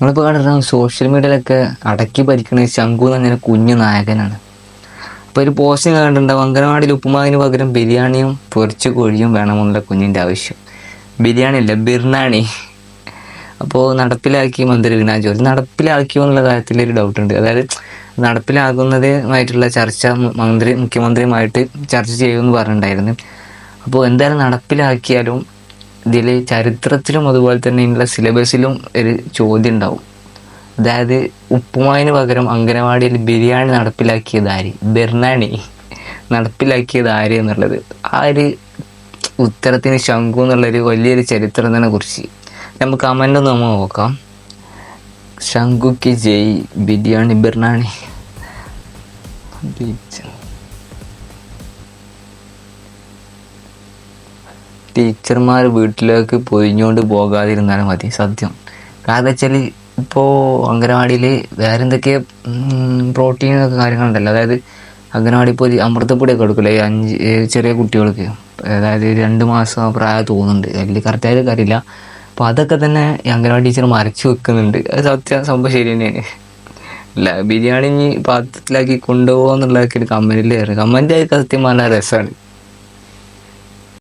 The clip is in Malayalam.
നമ്മളിപ്പോൾ കാണുന്ന സോഷ്യൽ മീഡിയയിലൊക്കെ അടക്കി ഭരിക്കുന്ന ശംഖു എന്ന് പറഞ്ഞ കുഞ്ഞു നായകനാണ്. അപ്പോൾ ഒരു പോസ്റ്റ് കണ്ടിട്ടുണ്ടാവും അംഗനവാടിയിൽ ഉപ്പുമാവിന് പകരം ബിരിയാണിയും പൊരിച്ച കോഴിയും വേണമെന്നുള്ള കുഞ്ഞിന്റെ ആവശ്യം. ബിരിയാണി അല്ല ബിർണാണി അപ്പോൾ നടപ്പിലാക്കി മന്ത്രി വീണ ജോലി. നടപ്പിലാക്കിയോ എന്നുള്ള കാര്യത്തിൽ ഒരു ഡൗട്ട് ഉണ്ട്. അതായത് നടപ്പിലാകുന്നതുമായിട്ടുള്ള ചർച്ച മന്ത്രി മുഖ്യമന്ത്രിയുമായിട്ട് ചർച്ച ചെയ്യുമെന്ന് പറഞ്ഞിട്ടുണ്ടായിരുന്നു. അപ്പോൾ എന്തായാലും നടപ്പിലാക്കിയാലും ഇതിൽ ചരിത്രത്തിലും അതുപോലെ തന്നെ ഇതിന്റെ സിലബസിലും ഒരു ചോദ്യം ഉണ്ടാവും. അതായത് ഉപ്പുമാവിന് പകരം അംഗനവാടിയിൽ ബിരിയാണി നടപ്പിലാക്കിയത് ആര്? ബിർണാണി. നടപ്പിലാക്കിയത് ആര് എന്നുള്ളത്. ആ ഒരു ഉത്തരത്തിന് ശംഖു എന്നുള്ളൊരു വലിയൊരു ചരിത്രം തന്നെ കുറിച്ച്. നമുക്ക് കമന്റ് നമ്മൾ നോക്കാം. ശംഖുക്ക് ജയ് ബിരിയാണി ബിർണാണി. ടീച്ചർമാർ വീട്ടിലേക്ക് പൊതിഞ്ഞുകൊണ്ട് പോകാതിരുന്നാലും മതി സത്യം. കാരണം വെച്ചാൽ ഇപ്പോൾ അംഗനവാടിയിൽ വേറെ എന്തൊക്കെ പ്രോട്ടീൻ കാര്യങ്ങളുണ്ടല്ലോ. അതായത് അംഗനവാടി ഇപ്പോൾ അമൃതപ്പൊടിയൊക്കെ കൊടുക്കില്ലേ അഞ്ച് ചെറിയ കുട്ടികൾക്ക്. അതായത് രണ്ട് മാസം പ്രായം തോന്നുന്നുണ്ട്. വലിയ കറക്റ്റായിട്ട് കാര്യമില്ല. അപ്പോൾ അതൊക്കെ തന്നെ ഈ അംഗനവാടി ടീച്ചർ മറച്ചു വെക്കുന്നുണ്ട്. അത് സത്യം സംഭവം ശരി തന്നെയാണ്. അല്ല ബിരിയാണി ഇനി പാത്രത്തിലാക്കി കൊണ്ടുപോകുക എന്നുള്ളതൊക്കെ ഒരു കമന്റിൽ കയറി കമന്റ് സത്യം പറഞ്ഞാൽ രസമാണ്